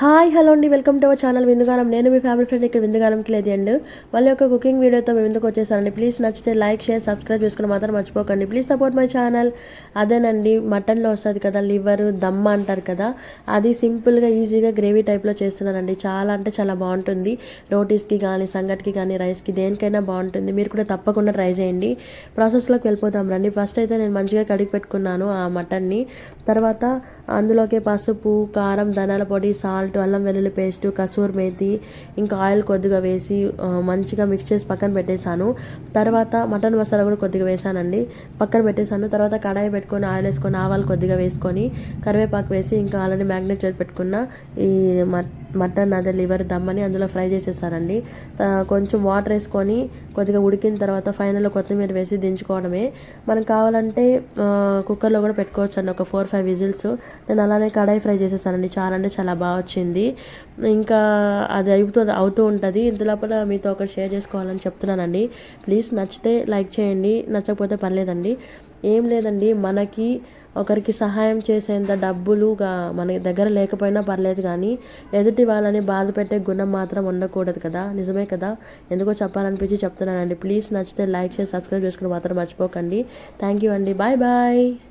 Hi hello అండి. Welcome to our channel Vindugaanam. నేను మీ ఫ్యామిలీ ఫ్రెండ్ ఇక్కడ విందుగానంకి లేదు అండ్ మళ్ళీ ఒక కుకింగ్ వీడియోతో మేము ఎందుకు వచ్చేసానండి. ప్లీజ్ నచ్చితే లైక్ షేర్ సబ్స్క్రైబ్ చేసుకుని మాత్రం మర్చిపోకండి. Please support my channel. అదేనండి మటన్లో వస్తుంది కదా లివర్ దమ్మ అంటారు కదా అది సింపుల్గా ఈజీగా గ్రేవీ టైప్లో చేస్తున్నానండి. చాలా అంటే చాలా బాగుంటుంది. రోటీస్కి కానీ సంగటికి కానీ రైస్కి దేనికైనా బాగుంటుంది. మీరు కూడా తప్పకుండా ట్రై చేయండి. ప్రాసెస్లోకి వెళ్ళిపోతాం రండి. ఫస్ట్ అయితే నేను మంచిగా కడిగి పెట్టుకున్నాను ఆ మటన్ని. తర్వాత అందులోకి పసుపు కారం ధనాల పొడి సాల్ట్ అల్లం వెల్లుల్లి పేస్ట్ కసూర్ మేతి ఇంకా ఆయిల్ కొద్దిగా వేసి మంచిగా మిక్స్ చేసి పక్కన పెట్టేశాను. తర్వాత మటన్ మసాలా కూడా కొద్దిగా వేసానండి. పక్కన పెట్టేశాను. తర్వాత కడాయి పెట్టుకొని ఆయిల్ వేసుకొని ఆవాలు కొద్దిగా వేసుకొని కరివేపాకు వేసి ఇంకా ఆల్రెడీ మ్యాగ్నేట్ చేసి పెట్టుకున్న ఈ మటన్ అదే లివర్ దమ్మని అందులో ఫ్రై చేసేసానండి కొంచెం వాటర్ వేసుకొని కొద్దిగా ఉడికిన తర్వాత ఫైనల్లో కొత్తిమీర వేసి దించుకోవడమే. మనకు కావాలంటే కుక్కర్లో కూడా పెట్టుకోవచ్చు అండి ఒక ఫోర్ ఫైవ్ విజిల్స్. నేను అలానే కడాయి ఫ్రై చేసేసానండి చాలా అంటే చాలా బాగా వచ్చింది. ఇంకా అది అవుతూ అవుతూ ఉంటుంది. ఇంత లోపల మీతో ఒకటి షేర్ చేసుకోవాలని చెప్తున్నానండి. ప్లీజ్ నచ్చితే లైక్ చేయండి. నచ్చకపోతే పర్లేదండి. ఏం లేదండి మనకి ఒకరికి సహాయం చేసేంత డబ్బులుగా మన దగ్గర లేకపోయినా పర్లేదు కానీ ఎదుటి వాళ్ళని బాధ పెట్టే గుణం మాత్రం ఉండకూడదు కదా. నిజమే కదా? ఎందుకో చెప్పాలనిపించి చెప్తున్నానండి. ప్లీజ్ నచ్చితే లైక్ చేసి సబ్స్క్రైబ్ చేసుకుని మాత్రం మర్చిపోకండి. థ్యాంక్ యూ అండి. Bye bye.